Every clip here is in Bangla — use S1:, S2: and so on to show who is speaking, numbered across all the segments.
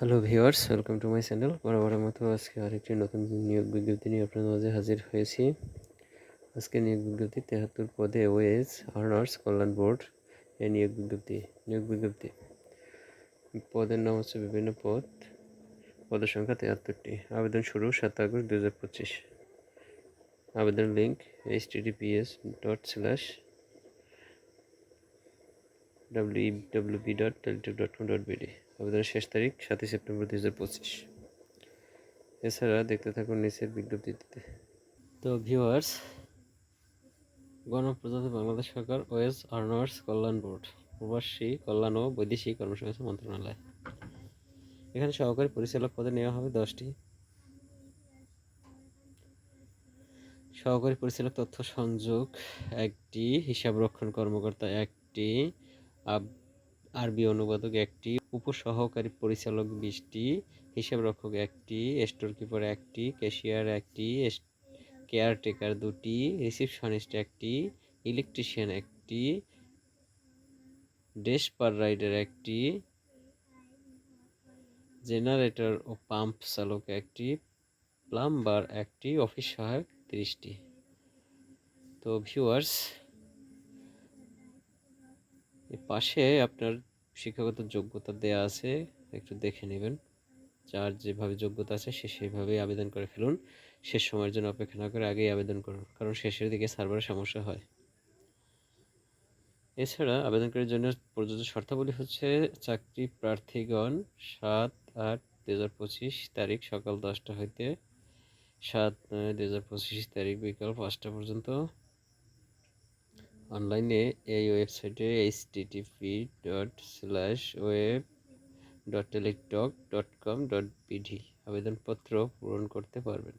S1: Hello viewers welcome to my channel বরাবরের মতো আজকে আরেকটি নতুন নিয়োগ বিজ্ঞপ্তি নিয়ে আপনাদের মাঝে হাজির হয়েছি। আজকে নিয়োগ বিজ্ঞপ্তি তেহাত্তর পদে ওয়েজ আর্নার্স, কল্যাণ বোর্ড এই নিয়োগ বিজ্ঞপ্তি নিয়োগ বিজ্ঞপ্তি। পদের নাম হচ্ছে বিভিন্ন পদ। পদের সংখ্যা তেহাত্তরটি। আবেদন শুরু সাত আগস্ট দু হাজার পঁচিশ। আবেদন link H TDPS dot slash W dot dot com dot BD আবেদনের শেষ তারিখ সাতই সেপ্টেম্বর দুই হাজার পঁচিশ। এছাড়া দেখতে থাকুন নিচের বিজ্ঞপ্তিতে। তো ভিউয়ার্স, গণপ্রজাতন্ত্রী বাংলাদেশ সরকার ওয়েস আর্নার্স কল্যাণ বোর্ড, প্রবাসী কল্যাণ ও বৈদেশিক কর্মসংস্থান মন্ত্রণালয়। এখানে সহকারী পরিচালক পদে নেওয়া হবে দশটি। সহকারী পরিচালক তথ্য সংযোগ একটি, হিসাব রক্ষণ কর্মকর্তা একটি আরবি অনুবাদক একটি, উপসহকারী পরিচালক বিশটি হিসাব রক্ষক একটি স্টোর কিপার একটি, ক্যাশিয়ার একটি কেয়ারটেকার দুটি, রিসিপশনিস্ট একটি, ইলেকট্রিশিয়ান একটি ডেসপার রাইডার একটি, জেনারেটর ও পাম্প চালক একটি, প্লাম্বার একটি অফিস সহায়ক তিরিশটি। তো ভিউয়ার্স পাশে আপনার শিক্ষাগত যোগ্যতা দেয়া আছে, একটু দেখে নেবেন। যার যেভাবে যোগ্যতা আছে, সে সেইভাবেই আবেদন করে ফেলুন। শেষ সময়ের জন্য অপেক্ষা না করে আগেই আবেদন করুন, কারণ শেষের দিকে সার্ভারের সমস্যা হয়। এছাড়া আবেদনকারীর জন্য প্রযোজ্য শর্তাবলী হচ্ছে চাকরি প্রার্থীগণ সাত আট দু হাজার পঁচিশ তারিখ সকাল দশটা হইতে সাত নয় দু হাজার পঁচিশ তারিখ বিকাল পাঁচটা পর্যন্ত অনলাইনে এই ওয়েবসাইটে H TTP dot slash web dot Teletalk dot com dot BD আবেদনপত্র পূরণ করতে পারবেন।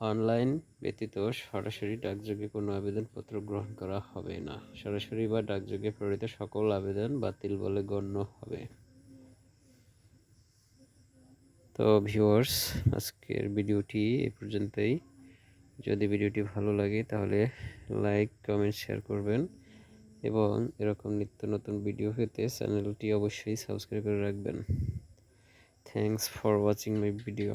S1: অনলাইন ব্যতীত সরাসরি ডাকযোগে কোনো আবেদনপত্র গ্রহণ করা হবে না। সরাসরি বা ডাকযোগে প্রেরিত সকল আবেদন বাতিল বলে গণ্য হবে। তো ভিউয়ার্স আজকের ভিডিওটি এ পর্যন্তই। যদি ভিডিওটি ভালো লাগে তাহলে লাইক, কমেন্ট, শেয়ার করবেন। এবং এরকম নিত্য নতুন ভিডিও পেতে চ্যানেলটি অবশ্যই সাবস্ক্রাইব করে রাখবেন। Thanks for watching my video